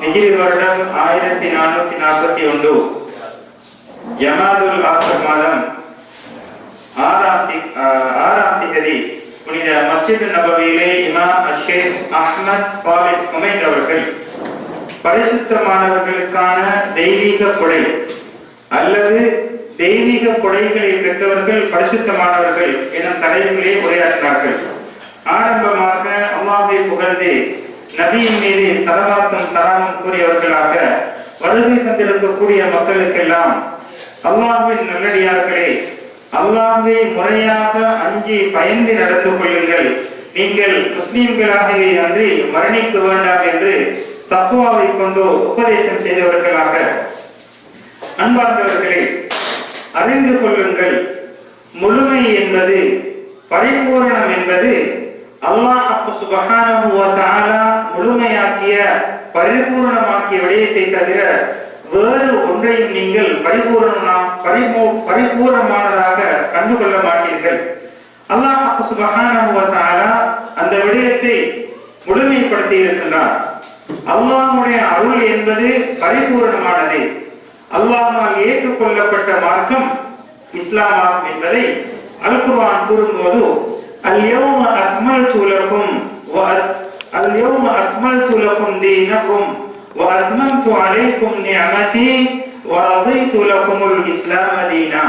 ஹிஜ்ரி வருடம் ஆயிரத்தி நானூத்தி நாற்பத்தி ஒன்று. ஜமாதுல் ஆசர் மாதம் ஆறாம் ஆறாம் தேதி புனித மஸ்ஜித் நபவியிலே இமாம் அஷேக் அஹ்மத் பாலித் உமைத் அவர்கள் பரிசுத்தமானவர்களுக்கான தெய்வீக கொடை அல்லது தெய்வீக கொடைகளை பெற்றவர்கள் பரிசுத்தமானவர்கள் எனும் தலைவர்களே உரையாற்றினார்கள். ஆரம்பமாக அல்லாஹை புகழ்ந்து நபியின் மீது சலவாத்தும் சலாமும் கூறியவர்களாக வருகை தந்திருக்கக்கூடிய மக்களுக்கெல்லாம் அல்லாஹின் நல்லடியார்களே அல்லாஹை முறையாக அஞ்சி பயந்து நடந்து கொள்ளுங்கள். நீங்கள் முஸ்லீம்களாகவே அன்றி மரணிக்க வேண்டாம் என்று தக்குவாவை கொண்டு உபதேசம் செய்தவர்களாக. அன்பார்ந்தவர்களே அறிந்து கொள்ளுங்கள். முழுமை என்பது பரிபூரணம் என்பது அல்லாஹ் அப்ப முழுமையாக்கிய பரிபூரணமாக்கிய விடயத்தை தவிர வேறு ஒன்றையும் நீங்கள் பரிபூர்ணமா பரிபூ பரிபூர்ணமானதாக கண்டுகொள்ள மாட்டீர்கள். அல்லாஹ் சுபகான அந்த விடயத்தை முழுமைப்படுத்தி இருக்கின்றார் அல்லாஹுடைய அருள் என்பது பரிபூரணமானது. அல்லாஹால் ஏற்றுக்கொள்ளப்பட்ட மார்க்கம் இஸ்லாமாகும் என்பதை அல்குர்வான் கூறும்போது اليوم أكملت لكم وأ- اليوم أكملت لكم دينكم وأتممت عليكم نعمتي ورضيت لكم الإسلام دينا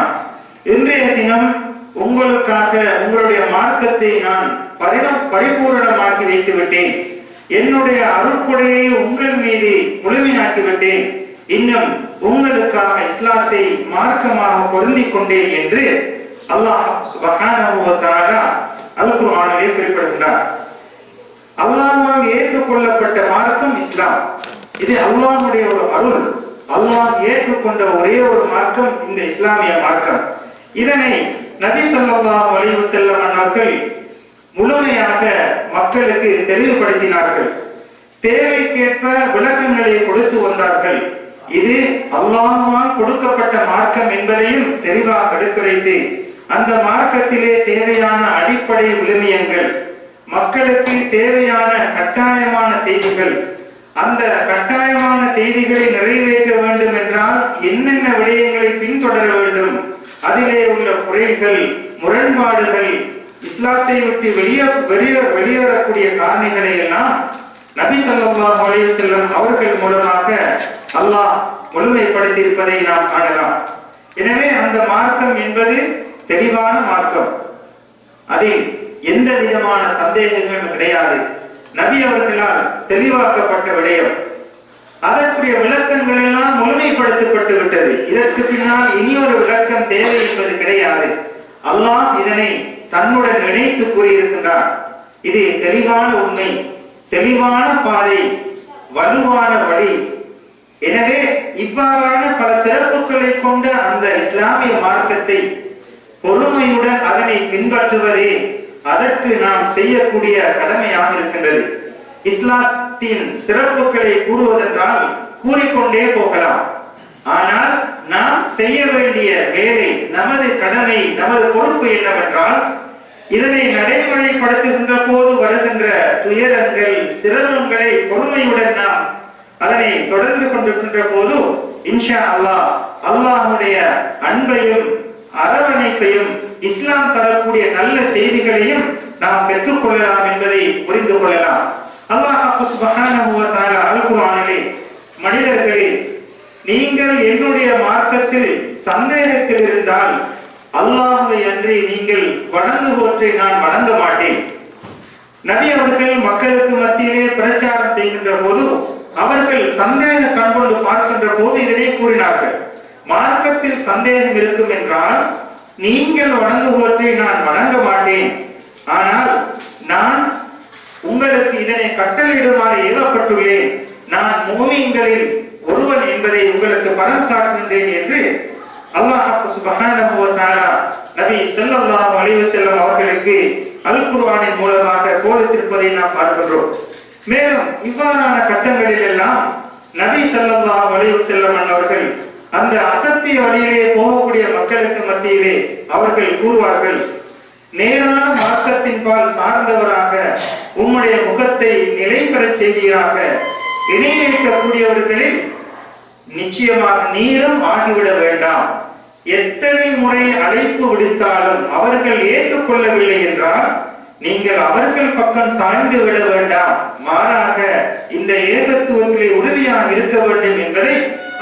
இன்றைய தினம் உங்களுக்காக உங்களுடைய மார்க்கத்தை நான் பரிண- பரிபூரணமாக்கி வைத்து விட்டேன் என்னுடைய அருட்கொடையை உங்கள் மீது முழுமையாக்கி விட்டேன் இன்னும் உங்களுக்காக இஸ்லாத்தை மார்க்கமாக பொருந்திக் கொண்டேன் என்று அல்லாஹ் சுப்ஹானஹு வ தஆலா அல் குர்ஆனிலே குறிப்பிடுகின்றார். அல்லாஹ்வால் ஏற்றுக்கொள்ளப்பட்ட மார்க்கம் இஸ்லாம். இது அல்லாஹ்வுடைய ஒரு அருள். அல்லாஹ் ஏற்றுக்கொண்ட ஒரே ஒரு மார்க்கம் இந்த இஸ்லாமிய மார்க்கம். இதனை நபி ஸல்லல்லாஹு அலைவு வஸல்லம் அவர்கள் முழுமையாக மக்களுக்கு தெளிவுபடுத்தினார்கள். தேவைக்கேற்ப விளக்கங்களை கொடுத்து வந்தார்கள். இது அல்லாஹால் கொடுக்கப்பட்ட மார்க்கம் என்பதையும் தெளிவாக எடுத்துரைத்து அந்த மார்க்கத்திலே தேவையான அடிப்படை விழுமியங்கள் மக்களுக்கு தேவையான கட்டாயமான செய்திகள் அந்த கட்டாயமான செய்திகளை நிறைவேற்ற வேண்டும் என்றால் என்னென்ன விடயங்களை பின்தொடர வேண்டும்? அதிலே உள்ள குறைகள் முரண்பாடுகள் இஸ்லாத்தை விட்டு வெளியே வெளியே வெளியேறக்கூடிய காரணிகளை எல்லாம் நபி ஸல்லல்லாஹு அலைஹி வஸல்லம் அவர்கள் மூலமாக அல்லாஹ் முழுமைப்படுத்தியிருப்பதை நாம் காணலாம். எனவே அந்த மார்க்கம் என்பது தெளிவான மார்க்கம். அதில் எந்த விதமான சந்தேகங்களும் கிடையாது. நபி அவர்களால் தெளிவாக்கப்பட்ட விடயம். அதற்குரிய விளக்கங்கள் எல்லாம் முழுமைப்படுத்தப்பட்டு விட்டது. இதற்கு பின்னால் இனியொரு விளக்கம் தேவை என்பது கிடையாது. அல்லாஹ் இதனை தன்னுடன் இணைத்து கூறியிருக்கின்றார் இது தெளிவான உண்மை தெளிவான பாதை வலுவான வழி. எனவே இவ்வாறான பல சிறப்புகளை கொண்ட அந்த இஸ்லாமிய மார்க்கத்தை பொறுமையுடன் அதனை பின்பற்றுவதே அதற்கு நாம் செய்யக்கூடிய கடமையாக இருக்கின்றது. இஸ்லாத்தின் சிறப்புகளை கூறுவதென்றால் கூறிக்கொண்டே போகலாம். ஆனால் நாம் செய்ய வேண்டிய வேலை நமது கடமை நமது பொறுப்பு என்னவென்றால் இதனை நடைமுறைப்படுத்துகின்ற போது வருகின்ற துயரங்கள் சிரமங்களை பொறுமையுடன் நாம் அதனை தொடர்ந்து கொண்டிருக்கின்ற போது இன்ஷா அல்லாஹ் அல்லாஹுடைய அன்பையும் அரவணைப்பையும் இஸ்லாம் தரக்கூடிய நல்ல செய்திகளையும் நாம் பெற்றுக்கொள்ளலாம் என்பதை புரிந்து கொள்ளலாம். அல்லாஹ் சுப்ஹானஹு மனிதர்களே நீங்கள் என்னுடைய மார்க்கத்தில் சந்தேகத்தில் இருந்தால் அல்லாஹ்வை அன்றி நீங்கள் வணங்குவோற்றை நான் வணங்க மாட்டேன். நபி அவர்கள் மக்களுக்கு மத்தியிலே பிரச்சாரம் செய்கின்ற போது அவர்கள் சந்தேக கண்கொண்டு பார்க்கின்ற போது இதனை கூறினார்கள். மார்க்கத்தில் சந்தேகம் இருக்கும் என்றால் நீங்கள் வணங்குவோற்றை நான் வணங்க மாட்டேன். ஆனால் நான் உங்களுக்கு இதனை கட்டளையிடுமாறு ஏவப்பட்டுள்ளேன். நான் மோமியங்களில் ஒருவன் என்பதை உங்களுக்கு பலன் சாட்டுகின்றேன் என்று அல்லாஹ் சுபஹானஹு நபி ஸல்லல்லாஹு அலைஹி வஸல்லம் அவர்களுக்கு அல் குர்ஆனின் மூலமாக போதித்திருப்பதை நாம் பார்க்கின்றோம். மேலும் இவ்வாறான கட்டங்களில் எல்லாம் நபி ஸல்லல்லாஹு அலைஹி வஸல்லம் அவர்கள் அந்த அசத்திய வழியிலே போகக்கூடிய மக்களுக்கு மத்தியிலே அவர்கள் கூறுவார்கள் நேரான மார்க்கத்தின் பால் சார்ந்தவராக உம்முடைய முகத்தை நிலை பெறச் செய்வீராக. இணை வைக்கக்கூடியவர்களில் நிச்சயமாக நீரும் ஆகிவிட வேண்டாம். எத்தனை முறை அழைப்பு விடுத்தாலும் அவர்கள் ஏற்றுக்கொள்ளவில்லை என்றால் நீங்கள் அவர்கள் பக்கம் சாய்ந்து விட வேண்டாம். மாறாக இந்த ஏகத்துவத்திலே உறுதியாக இருக்க வேண்டும் என்பதை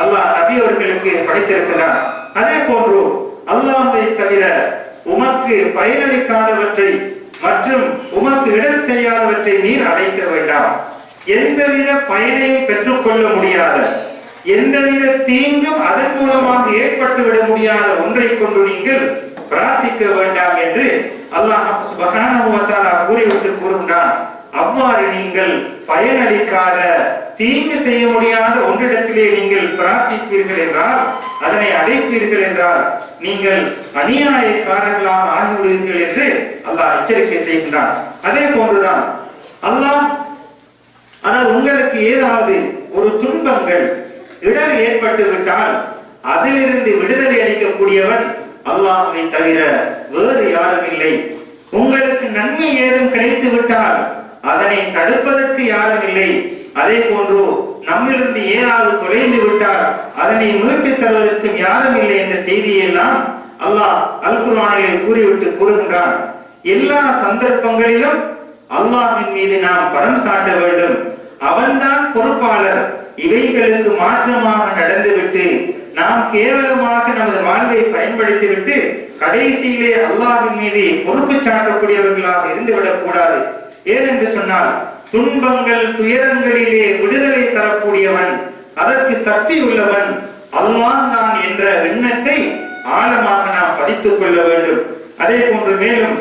அல்லாஹ் நபி அவர்களுக்கு படைத்திருக்கிறார் அதே போன்று அல்லாஹை தவிர உமக்கு பயனளிக்காதவற்றை மற்றும் உமக்கு இடம் செய்யாதவற்றை நீர் அழைக்க வேண்டாம். எந்தவித பயனையும் பெற்றுக்கொள்ள முடியாத எந்தவித தீங்கும் அதன் மூலமாக ஏற்பட்டு விட முடியாத ஒன்றை கொண்டு நீங்கள் பிரார்த்திக்க வேண்டாம் என்று அல்லாஹ் கூறிவிட்டு கூறுகின்றான். அவ்வாறு நீங்கள் பயனளிக்காத தீங்கு செய்ய முடியாத ஒன்றிடத்திலே நீங்கள் பிரார்த்திப்பீர்கள் என்றால் அதனை அடைப்பீர்கள் என்றால் நீங்கள் அநியாயக்காரர்களாக ஆகிவிடுவீர்கள் என்று அல்லாஹ் எச்சரிக்கை செய்கின்றான். அதே போன்றுதான் அல்லாஹ் ஆனால் உங்களுக்கு ஏதாவது ஒரு துன்பங்கள் இடர் ஏற்பட்டு விட்டால் அதிலிருந்து விடுதலை அளிக்கக்கூடியவன் அல்லாஹ்வை தவிர வேறு யாரும் இல்லை. உங்களுக்கு நன்மை ஏதும் கிடைத்து விட்டால் அதனை தடுப்பதற்கு யாரும் இல்லை. அதே போன்று நம்மிலிருந்து ஏதாவது தொலைந்து விட்டால் அதனை மீட்டுத் தருவதற்கும் யாரும் இல்லை என்ற செய்தியெல்லாம் அல்லாஹ் அல் குர்ஆனிலே கூறிவிட்டு கூறுகின்றான். எல்லா சந்தர்ப்பங்களிலும் அல்லாஹின் மீது நாம் பரம் சாட்ட வேண்டும். அவன்தான் பொறுப்பாளர். இவைகளுக்கு மாற்றமாக நடந்துவிட்டு நாம் கேவலமாக நமது வாழ்வை பயன்படுத்திவிட்டு கடைசியிலே அல்லாஹின் மீது பொறுப்பு சாட்டக்கூடியவர்களாக இருந்துவிடக் கூடாது. ஏனென்று சொன்னால் துன்பங்கள் துயரங்களிலே விடுதலை தரக்கூடியவன் அதற்கு சக்தி உள்ளவன் அல்லாஹ் தான் என்ற எண்ணத்தை ஆழமாக நாம் பதித்துக் கொள்ள வேண்டும். அதே போன்று மேலும்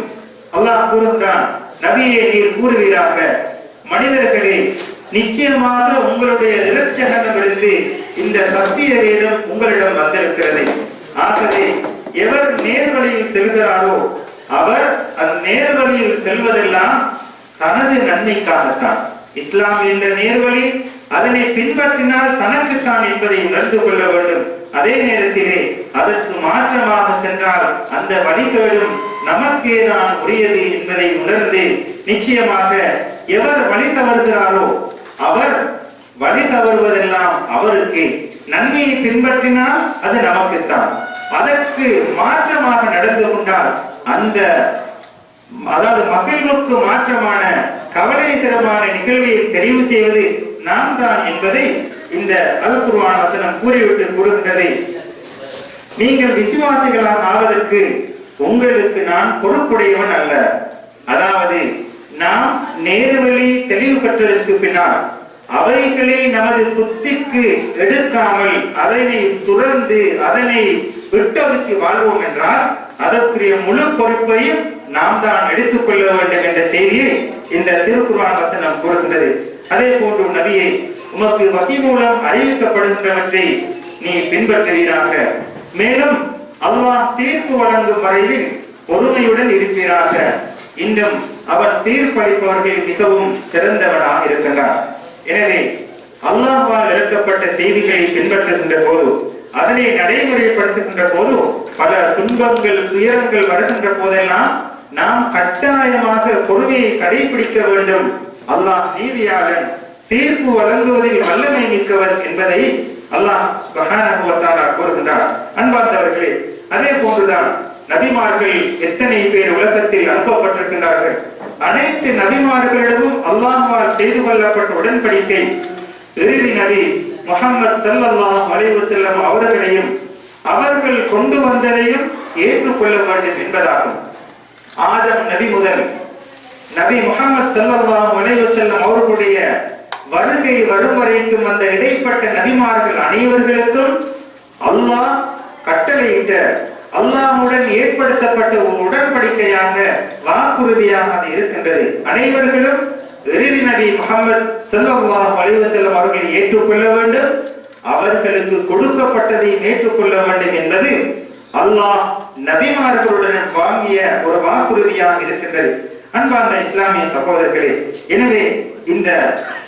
அல்லாஹ் கூறுகிறான் நபியை நீர் கூறுவீராக மனிதர்களே நிச்சயமாக உங்களுடைய இரட்சகனிடமிருந்து இந்த சத்திய வேதம் உங்களிடம் வந்திருக்கிறது. ஆகவே எவர் நேர்வழியில் செல்கிறாரோ அவர் அந்த நேர்வழியில் செல்வதெல்லாம் தனது நன்மைக்காகத்தான். இஸ்லாம் என்ற நேர்வழி அதனை பின்பற்றினால் தனக்குத்தான் என்பதை உணர்ந்து கொள்ள வேண்டும். அதே நேரத்திலே அதற்கு மாற்றமாக சென்றால் அந்த வழிகேடும் நமக்கேதான் உரியது என்பதை உணர்ந்து நிச்சயமாக எவர் வழி தவறுகிறாரோ அவர் வழி தவறுவதெல்லாம் அவருக்கு நன்மையை பின்பற்றினால் அது நமக்குத்தான். அதற்கு மாற்றமாக நடந்து கொண்டால் அந்த அதாவது மகிழ்வுக்கு மாற்றமான கவலைகரமான நிகழ்வை தெரிவு செய்வது நாம் தான் என்பதை இந்த அல்குர்வான வசனம் கூறிவிட்டு கூறுகின்றது. நீங்கள் விசுவாசிகளாக ஆவதற்கு உங்களுக்கு நான் பொறுப்புடையவன் அல்ல. அதாவது நாம் நேர்வழி தெளிவு பெற்றதற்கு பின்னால் அவைகளை நமது புத்திக்கு எடுக்காமல் அதனை துறந்து அதனை விட்டொதுக்கி வாழ்வோம் என்றால் அதற்குரிய முழு பொறுப்பையும் நாம் தான் எடுத்துக்கொள்ள வேண்டும் என்ற செய்தியை இந்த திருக்குர்ஆன் வசனம் கூறுகின்றது. அதே போன்று நபியை உமக்கு வகி மூலம் அறிவிக்கப்படுகின்றவற்றை நீ பின்பற்றுவீராக. மேலும் அல்லாஹ் தீர்ப்பு வழங்கும் வரையில் பொறுமையுடன் இருப்பீராக. இன்னும் அவர் தீர்ப்பளிப்பவர்கள் மிகவும் சிறந்தவனாக இருக்கின்றார். எனவே அல்லாஹால் எடுக்கப்பட்ட செய்திகளை பின்பற்றுகின்ற போது அதனை நடைமுறைப்படுத்துகின்ற போது பல துன்பங்கள் துயரங்கள் வருகின்ற போதெல்லாம் நாம் கட்டாயமாக பொறுமையை கடைபிடிக்க வேண்டும். அல்லாஹ் நீதியாளன் தீர்ப்பு வழங்குவதில் வல்லமை மிக்கவர் என்பதை அல்லாஹ் சுப்ஹானஹு கூறுகின்றார் அன்பார்ந்தவர்களே அதே போன்றுதான் நபிமார்கள் எத்தனை பேர் உலகத்தில் அனுப்பப்பட்டிருக்கின்றார்கள். அனைத்து நபிமார்களிடமும் அல்லாஹால் செய்து கொள்ளப்பட்ட உடன்படிக்கை இறுதி நபி முகமது ஸல்லல்லாஹு மலைவு செல்லம் அவர்களையும் அவர்கள் கொண்டு வந்ததையும் ஏற்றுக்கொள்ள வேண்டும் என்பதாகும். ஆதம் நபி முதல் நபி முகமது ஸல்லல்லாஹு அலைஹி செல்லும் அவர்களுடைய வருகை வரும் வரைக்கும் அந்த இடைப்பட்ட நபிமார்கள் அனைவர்களுக்கும் அல்லாஹ் கட்டளையிட்ட அல்லாஹுடன் ஏற்படுத்தப்பட்ட ஒரு உடன்படிக்கையாக வாக்குறுதியாக அது இருக்கின்றது. அனைவர்களும் இறுதி நபி முகமது ஸல்லல்லாஹு அலைஹி செல்லும் அவர்களை ஏற்றுக்கொள்ள வேண்டும். அவர்களுக்கு கொடுக்கப்பட்டதை ஏற்றுக்கொள்ள வேண்டும் என்பது அல்லாஹ் நபிமார்களுடன் வாங்கிய ஒரு வாக்குறுதியாக இருக்கின்றது. அன்பார்ந்த இஸ்லாமிய சகோதரர்களே எனவே இந்த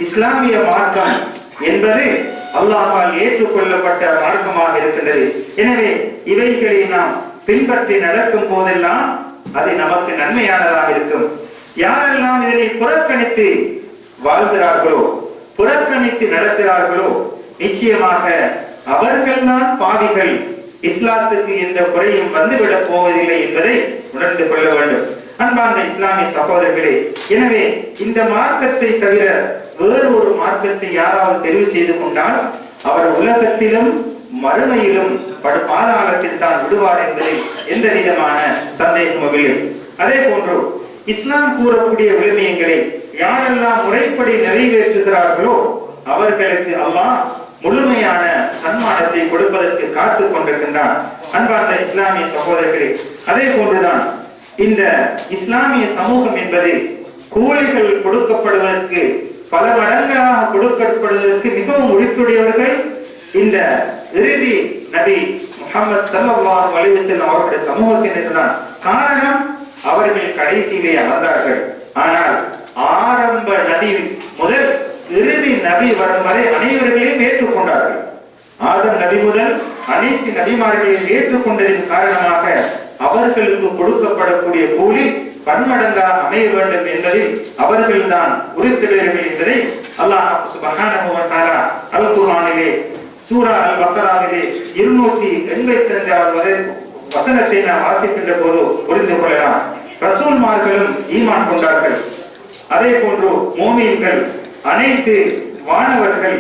இஸ்லாமிய மார்க்கம் என்பது அல்லாஹால் ஏற்றுக்கொள்ளப்பட்ட மார்க்கமாக இருக்கின்றது. எனவே இவைகளை நாம் பின்பற்றி நடக்கும் போதெல்லாம் அது நமக்கு நன்மையானதாக இருக்கும். யாரெல்லாம் இதனை புறக்கணித்து வாழ்கிறார்களோ புறக்கணித்து நடக்கிறார்களோ நிச்சயமாக அவர்கள்தான் பாவிகள். இஸ்லாத்துக்கு எந்த குறையும் வந்துவிடப் போவதில்லை என்பதை உணர்ந்து கொள்ள வேண்டும். அன்பார்ந்த இஸ்லாமிய சகோதரர்களே எனவே இந்த மார்க்கத்தை தவிர வேறு ஒரு மார்க்கத்தை யாராவது தெரிவு செய்து கொண்டால் அவர் உலகத்திலும் மறுமையிலும் படு பாதாளத்தில் தான் விடுவார் என்பதில் எந்த விதமான சந்தேகமும் இல்லை. அதே போன்று இஸ்லாம் கூறக்கூடிய விழுமியங்களை யாரெல்லாம் முறைப்படி நிறைவேற்றுகிறார்களோ அவர்களுக்கு அல்லாஹ் முழுமையான சன்மானத்தை கொடுப்பதற்கு காத்து கொண்டிருக்கின்றான் அன்பார்ந்த இஸ்லாமிய சகோதரர்களே அதே போன்றுதான் இந்த இஸ்லாமிய சமூகம் என்பது கூலிகள் கொடுக்கப்படுவதற்கு பல மடங்காக கொடுக்கப்படுவதற்கு மிகவும் உரித்துடையவர்கள் இந்த இறுதி நபி முகமது சல்லல்லாஹு அலைஹி அவருடைய சமூகத்தினர் தான் காரணம் அவர்கள் கடைசியிலே அமர்ந்தார்கள். ஆனால் ஆரம்ப நபி முதல் இறுதி நபி வரும் வரை அனைவர்களையும் ஏற்றுக்கொண்டார்கள். ஆதம் நபி முதல் அனைத்து நபிமார்களையும் ஏற்றுக்கொண்டதின் காரணமாக அவர்களுக்கு கொடுக்கப்படக்கூடிய கூலி பன்மடங்காக அமைய வேண்டும் என்பதில் அவர்கள்தான் உறுப்பினர்கள் என்பதை அல்லாஹ் சுபஹானஹு அல் குர்ஆனிலே சூரா அல் பக்கராவிலே இருநூத்தி எண்பத்தி அஞ்சாவது வசனத்தை நாம் வாசிக்கின்ற போது புரிந்து கொள்ளலாம். ரசூல்மார்களும் ஈமான் கொண்டார்கள். அதே போன்று மோமியன்கள் அனைத்து வானவர்கள்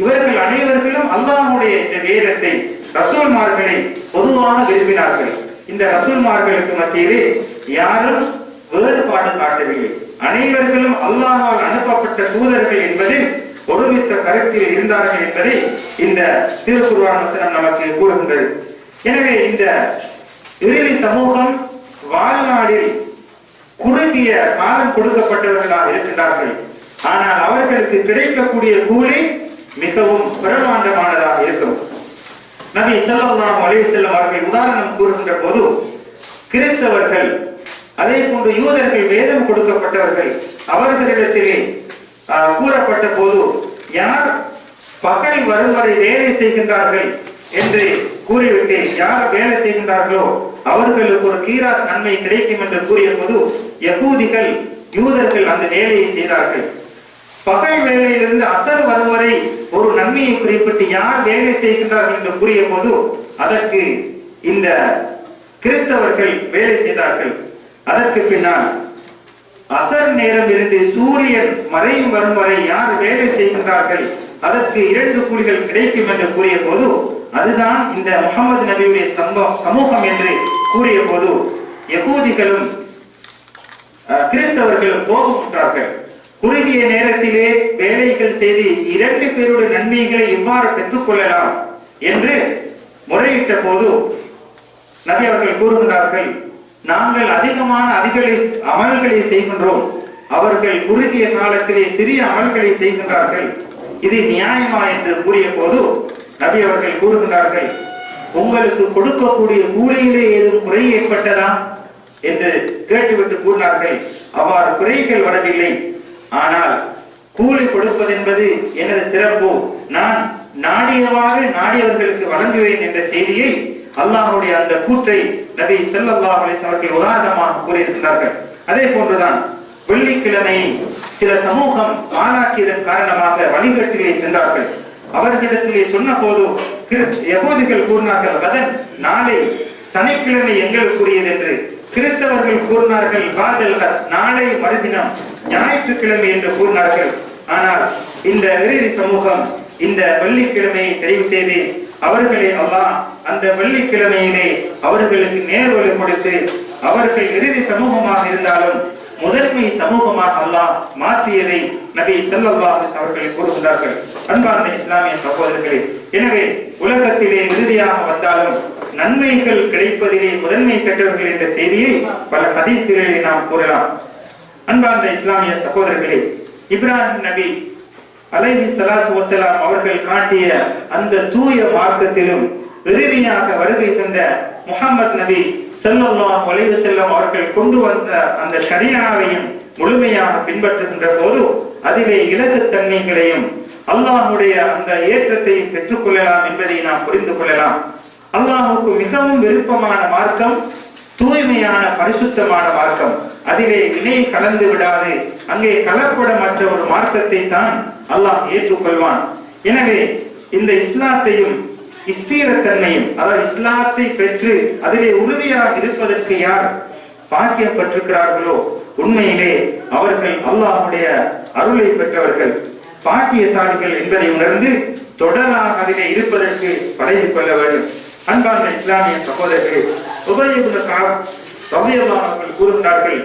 இவர்கள் அனைவர்களும் அல்லாஹுடைய இந்த வேதத்தை ரசூல்மார்களை பொதுவாக விரும்பினார்கள். இந்த ரசூல்மார்களுக்கு மத்தியிலே யாரும் வேறுபாடு காட்டவில்லை. அனைவர்களும் அல்லாஹால் அனுப்பப்பட்ட தூதர்கள் என்பதில் ஒருமித்த கருத்தில் இருந்தார்கள் என்பதை இந்த திருக்குர்ஆன் வசனம் நமக்கு கூறுகின்றது. எனவே இந்த இறுதி சமூகம் வாழ்நாளில் குறுகிய காலம் கொடுக்கப்பட்டவர்களாக இருக்கின்றார்கள். ஆனால் அவர்களுக்கு கிடைக்கக்கூடிய கூலி மிகவும் பிரமாண்டமானதாக இருக்கும். நபி ஸல்லல்லாஹு அலைய செல்லும் அவர்கள் உதாரணம் கூறுகின்ற போது கிறிஸ்தவர்கள் அதே போன்று யூதர்கள் வேதம் கொடுக்கப்பட்டவர்கள் அவர்களிடத்திலே கூறப்பட்ட போது யார் பகல் வரும் வரை வேலை செய்கின்றார்கள்? என்று கூறிவிட்டு யார் வேலை செய்கின்றார்களோ அவர்களுக்கு ஒரு கீரா நன்மை கிடைக்கும் என்று கூறிய போது யகூதிகள் யூதர்கள் அந்த வேலையை செய்தார்கள். பகல் வேலையிலிருந்து அசர் வரும் வரை ஒரு நன்மையை குறிப்பிட்டு யார் வேலை செய்கின்றார்கள் என்று கூறிய போது அதற்கு இந்த கிறிஸ்தவர்கள் வேலை செய்தார்கள். அதற்கு பின்னால் அசர் நேரம் இருந்து சூரியன் மறையும் வரும் வரை யார் வேலை செய்கின்றார்கள்? அதற்கு இரண்டு கூலிகள் கிடைக்கும் என்று கூறிய போது அதுதான் இந்த முகமது நபியுடைய சம்பவம் சமூகம் என்று கூறிய போது யகூதிகளும் கிறிஸ்தவர்களும் கிறிஸ்தவர்கள் கோபமுற்றார்கள். குறுகிய நேரத்திலே வேலைகள் செய்து இரண்டு பேருடைய நன்மைகளை இவ்வாறு பெற்றுக்கொள்ளலாம் என்று முறையிட்ட போது நபி அவர்கள் கூறுகின்றார்கள் நாங்கள் அதிகமான அதிகளை அமல்களை செய்கின்றோம். அவர்கள் குறுகிய காலத்திலே சிறிய அமல்களை செய்கின்றார்கள். இது நியாயமா? என்று கூறிய போது நபி அவர்கள் கூறுகின்றார்கள் உங்களுக்கு கொடுக்கக்கூடிய கூலியிலே ஏதும் குறை ஏற்பட்டதா? என்று கேட்டுவிட்டு கூறினார்கள் அவ்வாறு குறைகள் வரவில்லை. ஆனால் கூலி கொடுப்பதென்பது எனது சிறப்பு. நான் நாடியவாறு நாடியவர்களுக்கு வழங்குவேன் என்ற செய்தியை அல்லாஹுடைய அந்த கூற்றை நபி ஸல்லல்லாஹு அலைஹி அவர்கள் உதாரணமாக கூறியிருக்கிறார்கள். அதே போன்றுதான் வெள்ளிக்கிழமை சில சமூகம் மாணாக்கியதன் காரணமாக வழிகட்டிலே சென்றார்கள். அவர்களிடத்திலே சொன்ன போது யகூதிகள் கூறினார்கள் அதன் நாளை சனிக்கிழமை எங்களுக்குரியது என்று. கிறிஸ்தவர்கள் கூறினார்கள் பாதல் நாளை மறுதினம் ஞாயிற்றுக்கிழமை என்று கூறினார்கள். ஆனால் இந்த இறுதி சமூகம் இந்த வெள்ளிக்கிழமையை தெரிவு செய்து அவர்களை அல்லாஹ் அந்த வெள்ளிக்கிழமையிலே அவர்களுக்கு நேர்வழி கொடுத்து அவர்கள் இறுதி சமூகமாக இருந்தாலும் முதன்மை சமூகமாக அல்லாஹ் மாற்றியதை நபி செல்லல்லா அவர்கள் கூறுகின்றார்கள். அன்பார்ந்த இஸ்லாமிய சகோதரர்களே எனவே உலகத்திலே இறுதியாக வந்தாலும் நன்மைகள் கிடைப்பதிலே முதன்மை பெற்றவர்கள் என்ற செய்தியை பல ஹதீஸ்களிலே நாம் கூறலாம். அன்பார்ந்த இஸ்லாமிய சகோதரர்களே இப்ராஹிம் நபி அலைஹி சலாத்து வசலாம் அவர்கள் காட்டிய அந்த தூய மார்க்கத்திலும் இறுதியாக வருகை தந்த முகமது நபி செல்லல்லா அலைஹி செல்லும் அவர்கள் கொண்டு வந்த அந்த சரியாவையும் முழுமையாக பின்பற்றுகின்ற போது அதிலே இலகுத்தன்மைகளையும் அல்லாஹுடைய அந்த ஏற்றத்தையும் பெற்றுக்கொள்ளலாம் என்பதை நாம் புரிந்து கொள்ளலாம். அல்லாஹுக்கு மிகவும் விருப்பமான மார்க்கம் தூய்மையான பரிசுத்தமான மார்க்கம். அதிலே இணை கலந்து விடாது. அங்கே கலப்படமற்ற ஒரு மார்க்கத்தை தான் அல்லாஹ் ஏற்றுக்கொள்வான். எனவே இந்த இஸ்லாத்தையும் இஸ்தீரத்தன்மையும் அதாவது இஸ்லாத்தை பெற்று அதிலே உறுதியாக இருப்பதற்கு யார் பாக்கியப்பட்டிருக்கிறார்களோ உண்மையிலே அவர்கள் அல்லாஹுடைய அருளை பெற்றவர்கள். பாக்கியசாலிகள் என்பதை உணர்ந்து தொடராக அதிலே இருப்பதற்கு பழகிக் கொள்ள வேண்டும். அன்பார்ந்த இஸ்லாமிய சகோதரர்கள் உபயோக அவர்கள் கூறுகிறார்கள்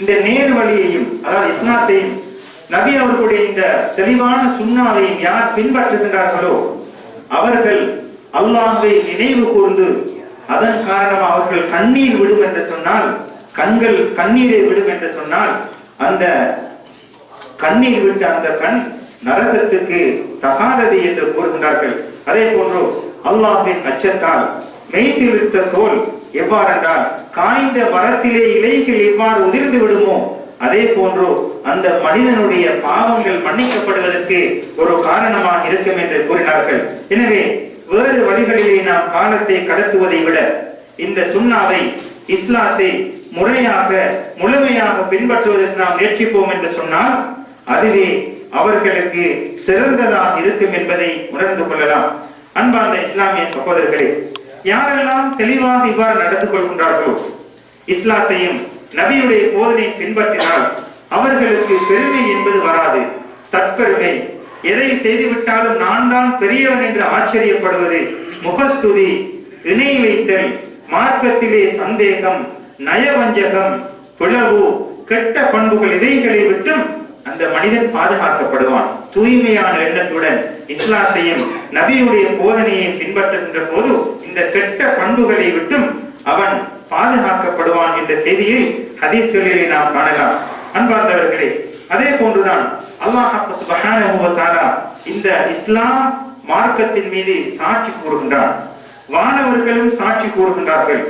இந்த நேர் வழியையும் அதாவது இஸ்லாத்தையும் நபி அவர்களுடைய இந்த தெளிவான சுண்ணாவையும் யார் பின்பற்றுகின்றார்களோ அவர்கள் அல்லாஹை நினைவு கூர்ந்து அதன் காரணமாக அவர்கள் கண்ணீர் விடும் என்று சொன்னால் கண்கள் கண்ணீரை விடும் என்று சொன்னால் அந்த கண்ணீர் விட்ட அந்த கண் நரகத்துக்கு தகாதது என்று கூறுகின்றார்கள். அதே போன்று அல்லாஹின் அச்சத்தால் மெய்சிலிருத்த தோல் எவ்வாறென்றால் காய்ந்த மரத்திலே இலைகள் எவ்வாறு உதிர்ந்து விடுமோ அதே போன்று அந்த மனிதனுடைய பாவங்கள் மன்னிக்கப்படுவதற்கு ஒரு காரணமாக இருக்கும் என்று கூறினார்கள். எனவே வேறு வழிகளிலே நாம் காலத்தை கடத்துவதை விட இந்த சுண்ணாவை இஸ்லாத்தை முறையாக முழுமையாக பின்பற்றுவதற்கு நாம் முயற்சிப்போம் என்று சொன்னால் அதுவே அவர்களுக்கு சிறந்ததாக இருக்கும் என்பதை உணர்ந்து கொள்ளலாம். அன்பார்ந்த இஸ்லாமிய சகோதரர்களே யாரெல்லாம் தெளிவாக இவ்வாறு நடந்து கொள்கின்றார்களோ இஸ்லாத்தையும் நபியுடைய போதனை பின்பற்றினால் அவர்களுக்கு பெருமை என்பது வராது. தற்பெருமை. எதை செய்துவிட்டாலும் நான் தான் பெரியவன் என்று ஆச்சரியப்படுவது. முகஸ்துதி. இணை வைத்தல். மார்க்கத்திலே சந்தேகம். நயவஞ்சகம். பிளவு. கெட்ட பண்புகள் இவைகளை விட்டும் அந்த மனிதன் பாதுகாக்கப்படுவான். தூய்மையான எண்ணத்துடன் இஸ்லாத்தையும் நபியுடைய போதனையை பின்பற்றுகின்ற போது இந்த கெட்ட பண்புகளை விட்டும் அவன் பாதுகாக்கப்படுவான் என்ற செய்தியை ஹதீஸ்களிலே நாம் காணலாம். அன்பார்ந்தவர்களே அதே போன்றுதான் அல்லாஹ் சுப்ஹானஹு இந்த இஸ்லாம் மார்க்கத்தின் மீது சாட்சி கூறுகின்றார் வானவர்களும் சாட்சி கூறுகின்றார்கள்.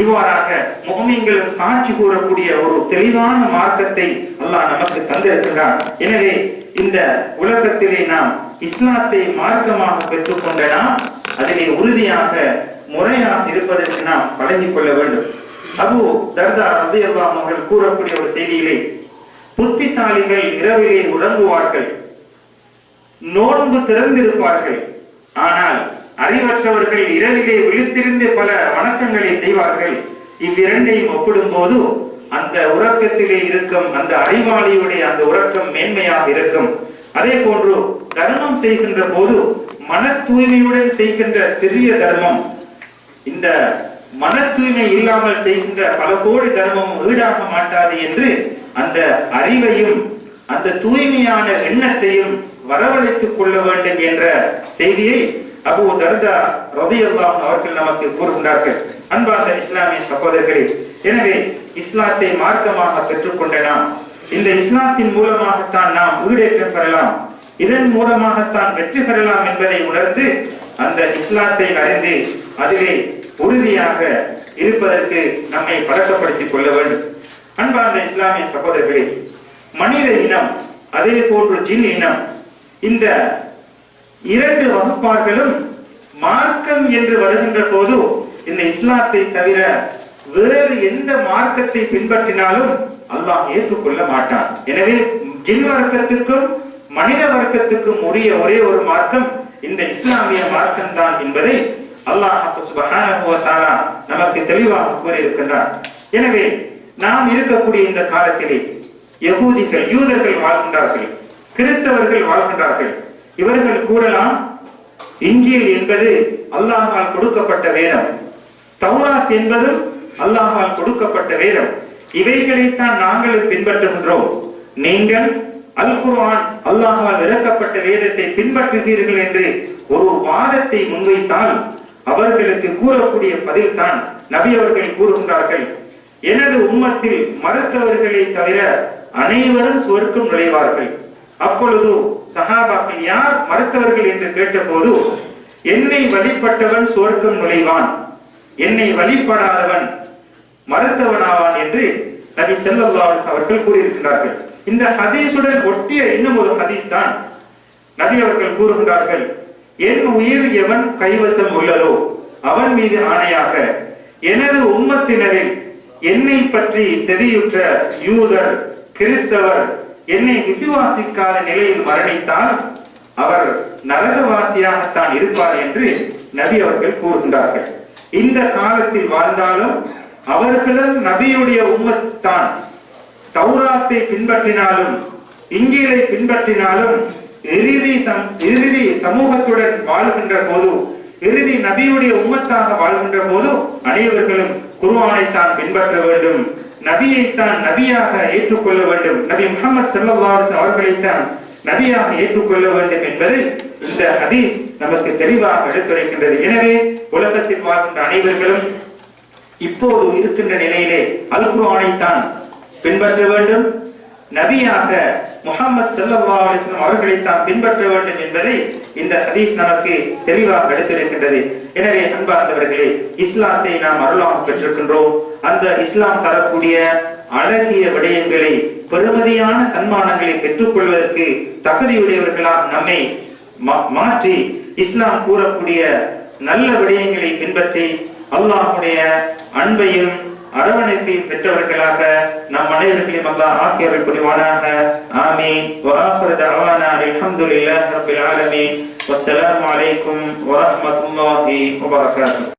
இவ்வாறாக முகமீன்களும் சாட்சி கூறக்கூடிய ஒரு தெளிவான மார்க்கத்தை அல்லாஹ் நமக்கு தந்திருக்கின்றான். எனவே இந்த உலகத்திலே நாம் இஸ்லாத்தை மார்க்கமாக பெற்றுக்கொண்ட நாம் அதிலே உறுதியாக முறையாக இருப்பதற்கு நாம் பழகிக் கொள்ள வேண்டும். அபு தர்தா ரதியல்லாஹு அவர்கள் கூறக்கூடிய ஒரு செய்தியிலே புத்திசாலிகள் இரவிலே உறங்குவார்கள் நோன்பு திறந்திருப்பார்கள். ஆனால் அறிவற்றவர்கள் இரவிலே விழித்திருந்து பல வணக்கங்களை செய்வார்கள். இவ்விரண்டையும் ஒப்பிடும்போது அந்த உறக்கத்திலே இருக்கும் அந்த அறிவாளியுடைய அந்த உறக்கம் மேன்மையாக இருக்கும். அதே போன்று தர்மம் செய்கின்ற போது மன தூய்மையுடன் செய்கின்ற சிறிய தர்மம் இந்த மன தூய்மை இல்லாமல் செய்கின்ற பல கோடி தர்மமும் ஈடாக மாட்டாது என்று அந்த அறிவையும் அந்த தூய்மையான எண்ணத்தையும் வரவழைத்துக் கொள்ள வேண்டும் என்ற செய்தியை அபு தர்தா ரதியல்லாம் அவர்கள் நமக்கு கூறுகின்றார்கள். அன்பார்ந்த இஸ்லாமிய சகோதரர்களே எனவே இஸ்லாத்தை மார்க்கமாக பெற்றுக்கொண்ட நாம் இந்த இஸ்லாத்தின் மூலமாகத்தான் நாம் ஈடேற்றம் பெறலாம் இதன் மூலமாகத்தான் வெற்றி பெறலாம் என்பதை உணர்ந்து அந்த இஸ்லாத்தை அறிந்து அதிலே உறுதியாக இருப்பதற்கு நம்மை பழக்கப்படுத்திக் கொள்ள வேண்டும். அன்பார்ந்த இஸ்லாமிய சகோதரர்களே மனித இனம் அதே போன்று ஜின் இனம் இந்த இரண்டு வகுப்பார்களும் மார்க்கம் என்று வருகின்ற போது இந்த இஸ்லாத்தை தவிர வேறு எந்த மார்க்கத்தை பின்பற்றினாலும் அல்லாஹ் ஏற்றுக்கொள்ள மாட்டான். எனவே ஜின் வர்க்கத்துக்கும் மனித வர்க்கத்துக்கும் உரிய ஒரே ஒரு மார்க்கம் இந்த இஸ்லாமிய மார்க்கம் தான் என்பதை அல்லாஹ் சுப்ஹானஹு நமக்கு தெளிவாக கூறியிருக்கின்றார் எனவே நாம் இருக்கக்கூடிய இந்த காலத்திலே யகூதிகள் யூதர்கள் வாழ்கின்றார்கள் கிறிஸ்தவர்கள் வாழ்கின்றார்கள். இவர்கள் கூறலாம் இஞ்சில் என்பது அல்லாஹால் கொடுக்கப்பட்ட வேதம். தௌராத் என்பதும் அல்லாஹால் கொடுக்கப்பட்ட வேதம். இவைகளைத்தான் நாங்கள் பின்பற்றுகின்றோம். நீங்கள் அல் குர்ஆன் அல்லாஹால் இறக்கப்பட்ட வேதத்தை பின்பற்றுகிறீர்கள் என்று ஒரு வாதத்தை முன்வைத்தால் அவர்களுக்கு கூறக்கூடிய பதில் தான் நபி அவர்கள் கூறுகின்றார்கள். எனது உம்மத்தில் மறுத்தவர்களை தவிர அனைவரும் சுவர்க்கம் நுழைவார்கள். அப்பொழுது சஹாபாக்கள் யார் மறுத்தவர்கள் என்று கேட்டபோது என்னை வழிபட்டவன் சுவர்க்கம் நுழைவான். என்னை வழிபடாதவன் மறுத்தவனாவான் என்று நபி ஸல்லல்லாஹு அவர்கள் கூறியிருக்கிறார்கள். இந்த ஹதீஸுடன் ஒட்டிய இன்னும் ஒரு ஹதீஸ் தான் நபி அவர்கள் கூறுகின்றார்கள். என் உயிர் எவன் கைவசம் உள்ளதோ அவன் மீது ஆணையாக எனது உம்மத்தினரில் என்னை பற்றி செதியுற்ற யூதர் கிறிஸ்தவர் என்னை விசுவாசிக்காத நிலையில் மரணித்தால் அவர் நரகவாசியாகத்தான் இருப்பார் என்று நபி அவர்கள் கூறுகின்றார்கள். இந்த காலத்தில் வாழ்ந்தாலும் அவர்களும் நபியுடைய உம்மத்தான். தௌராத்தை பின்பற்றினாலும் இங்கிலை பின்பற்றினாலும் இறுதி சம் இறுதி சமூகத்துடன் வாழ்கின்ற போது இறுதி நபியுடைய உம்மத்தாக வாழ்கின்ற போது அனைவர்களும் குருவானைத்தான் பின்பற்ற வேண்டும். நபியைத்தான் நபியாக ஏற்றுக்கொள்ள வேண்டும். நபி முகமது ஸல்லல்லாஹு அலைஹி தான் அவர்களைத்தான் நபியாக ஏற்றுக்கொள்ள வேண்டும் என்பதை இந்த ஹதீஸ் நமக்கு தெளிவாக எடுத்துரைக்கின்றது. எனவே உலகத்தில் வாழ்கின்ற அனைவர்களும் இப்போது இருக்கின்ற நிலையிலே அல் குர்ஆனைத்தான் பின்பற்ற வேண்டும். நபியாக முகமது ஸல்லல்லாஹு அலைஹி அவர்களை தான் பின்பற்ற வேண்டும் என்பதை இந்த ஹதீஸ் நமக்கு தெளிவாக எடுத்திருக்கின்றது. எனவே அன்பார்ந்தவர்களே இஸ்லாத்தை நாம் அருளாக பெற்றிருக்கின்றோம். அந்த இஸ்லாம் தரக்கூடிய அழகிய விடயங்களை பெருமதியான சன்மானங்களை பெற்றுக்கொள்வதற்கு தகுதியுடையவர்களாக நம்மை மா- மாற்றி இஸ்லாம் கூறக்கூடிய நல்ல விடயங்களை பின்பற்றி அல்லாஹுடைய அன்பையும் அரவணைப்பை பெற்றவர்களாக நம் அனைவர்களையும் அல்லா ஆக்கியவை புரிவானாக ஆமீன் வஆஃபிரு தஅவானா அல்ஹம்துலில்லாஹி ரப்பில் ஆலமீன். வஸ்ஸலாமு அலைக்கும் வரஹ்மத்துல்லாஹி வபரகாத்துஹு